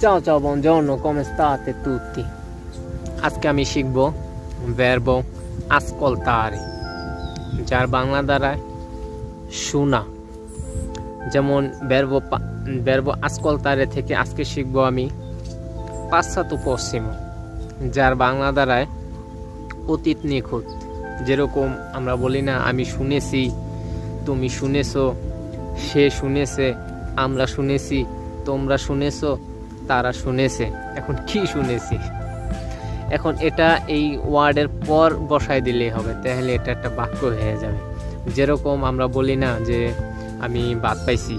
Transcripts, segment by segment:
Ciao ciao, buongiorno, come state tutti? আজকে আমি শিখব verbo ascoltare. যার বাংলা দ্বারায় শোনা যেমন verbo পা- verbo ascoltare থেকে আজকে শিখব আমি পাশ্চাত্য পশ্চিম যার বাংলা দ্বারায় অতীত নিখুঁত যেরকম আমরা বলি না আমি শুনেছি তুমি শুনেছো সে শুনেছে আমরা শুনেছি তোমরা শুনেছো তারা শুনেছে। এখন কি শুনেছি? এখন এটা এই ওয়ার্ডের পর বসায় দিলেই হবে, তাহলে এটা একটা বাক্য হয়ে যাবে। যেরকম আমরা বলি না যে, আমি বাদ পাইছি,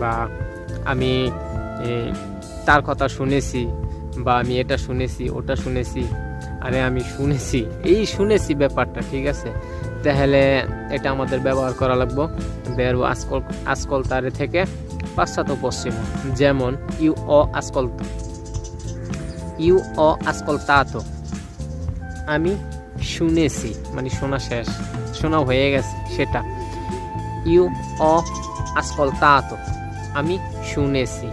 বা আমি তার কথা শুনেছি, বা আমি এটা শুনেছি, ওটা শুনেছি, আরে আমি শুনেছি, এই শুনেছি ব্যাপারটা, ঠিক আছে? তাহলে এটা আমাদের ব্যবহার করা লাগবো। বের আসকল আসকলতারে থেকে। পাশ্চাত্য পশ্চিম, যেমন ইউ অ আসকল ইউ অ আসকলতাতো আমি শুনেছি মানে শোনা শেষ, শোনা হয়ে গেছে সেটা। ইউ অ আসকলতাতো আমি শুনেছি।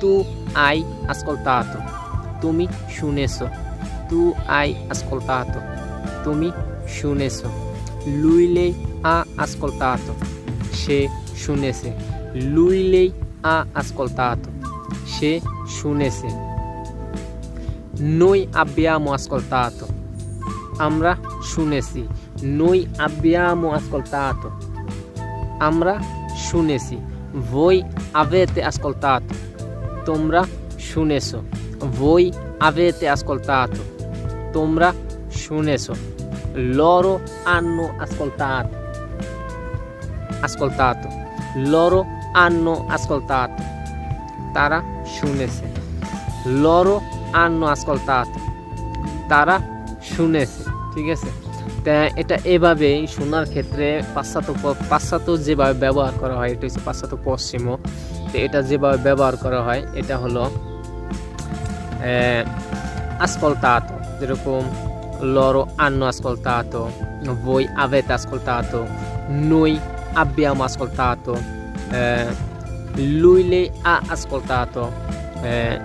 তু আই আসকলতাতো তুমি শুনেছো। তু আই ascoltato তুমি শুনেছো। lui আ ha ascoltato সে শুনেছে। Lui lei ha ascoltato, she shunese. Noi abbiamo ascoltato, amra shunesi. Noi abbiamo ascoltato, amra shunesi. Voi avete ascoltato, tomra shuneso. Voi avete ascoltato, tomra shuneso loro hanno ascoltato. Ascoltato. Loro hanno তারা শুনেছে। লরো আন্ন hanno ascoltato. তারা শুনেছে, ঠিক আছে? এটা এভাবেই শোনার ক্ষেত্রে পাশ্চাত্য পাশ্চাত্য যেভাবে ব্যবহার করা হয়, এটা হচ্ছে পাশ্চাত্য পশ্চিম। তো এটা যেভাবে ব্যবহার করা হয়, এটা হলো আসকল তাত যেরকম লরো আন্ন আসকল তাত বই আবেদ আসকল তাত নই আব্যাম আসকল তাত lui lei ha ascoltato. Eh,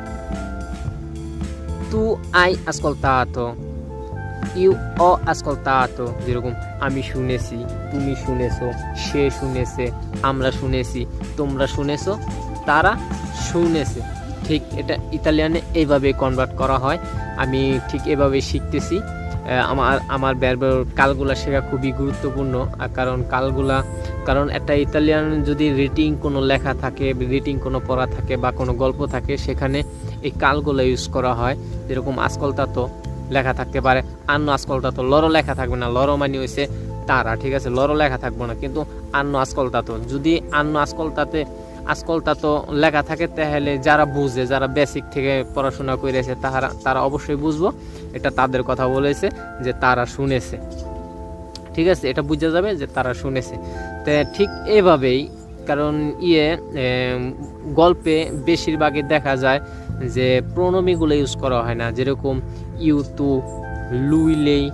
tu hai ascoltato. Io ho ascoltato যেরকম আমি শুনেছি তুমি শুনেছো সে শুনেছে আমরা শুনেছি তোমরা শুনেছো তারা শুনেছে ঠিক এটা ইতালিয়ানে এইভাবে কনভার্ট করা হয় আমি ঠিক এভাবে শিখতেছি আমার আমার ব্যর্বের কালগুলা শেখা খুবই গুরুত্বপূর্ণ। কারণ কালগুলা, কারণ একটা ইতালিয়ান যদি রিটিং কোনো লেখা থাকে রিটিং কোনো পড়া থাকে বা কোনো গল্প থাকে, সেখানে এই কালগুলো ইউজ করা হয়। যেরকম আজকলতা তো লেখা থাকতে পারে, আন্ন আজকলতা তো লড়ো লেখা থাকবে না লড়ো মানে হয়েছে তারা, ঠিক আছে? লড়ো লেখা থাকবে না, কিন্তু আন্ন আজকলতা তো যদি আন্ন আজকলতাতে আজকলতা তো লেখা থাকে, তাহলে যারা বুঝে, যারা বেসিক থেকে পড়াশোনা করেছে তারা তারা অবশ্যই বুঝব। এটা তাদের কথা বলেছে যে তারা শুনেছে। ঠিক আছে? এটা বোঝা যাবে যে তারা শুনেছে। তো ঠিক এভাবেই, কারণ ইয়ে গল্পে বেশিরভাগই দেখা যায় যে প্রণমীগুলো ইউজ করা হয় না। যেরকম ইউ তু লুইলেই,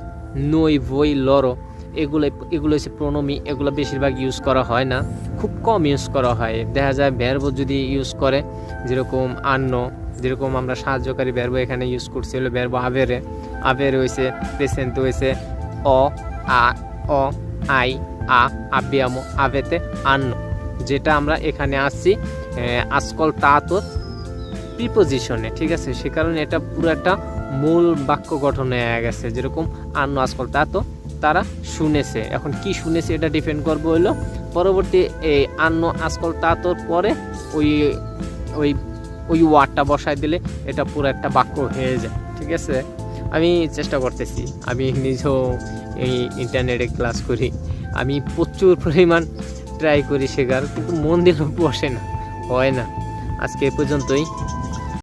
নই বই লরো এগুলো এগুলো হচ্ছে প্রণমী, এগুলো বেশিরভাগ ইউজ করা হয় না। খুব কম ইউজ করা হয়। দেখা যায় ভ্যারবো যদি ইউজ করে, যেরকম আন্ন যেরকম আমরা সাহায্যকারী ভ্যারবো এখানে ইউজ করছি, হলো ভ্যারবো আবেরে আবের হয়েছে প্রেসেন্ট হয়েছে অ আ অ আই আ আবিয়ামো আবেতে আন্ন যেটা আমরা এখানে আসছি আজকল তাতর প্রিপোজিশনে ঠিক আছে? সে কারণে এটা পুরো একটা মূল বাক্য গঠন হয়ে গেছে। যেরকম আন্ন আজকল তাতো তারা শুনেছে। এখন কি শুনেছে এটা ডিপেন্ড করব হলো। পরবর্তী এই আন্ন আজকল তাতোর পরে ওই ওই ওই ওয়ার্ডটা বসায় দিলে এটা পুরো একটা বাক্য হয়ে যায়। ঠিক আছে? আমি চেষ্টা করতেছি। আমি নিজেও এই ইন্টারনেটে ক্লাস করি। আমি প্রচুর পরিমাণ ট্রাই করি শেখার, কিন্তু মন দিলেও বসে না। হয় না। আজকে এ পর্যন্তই।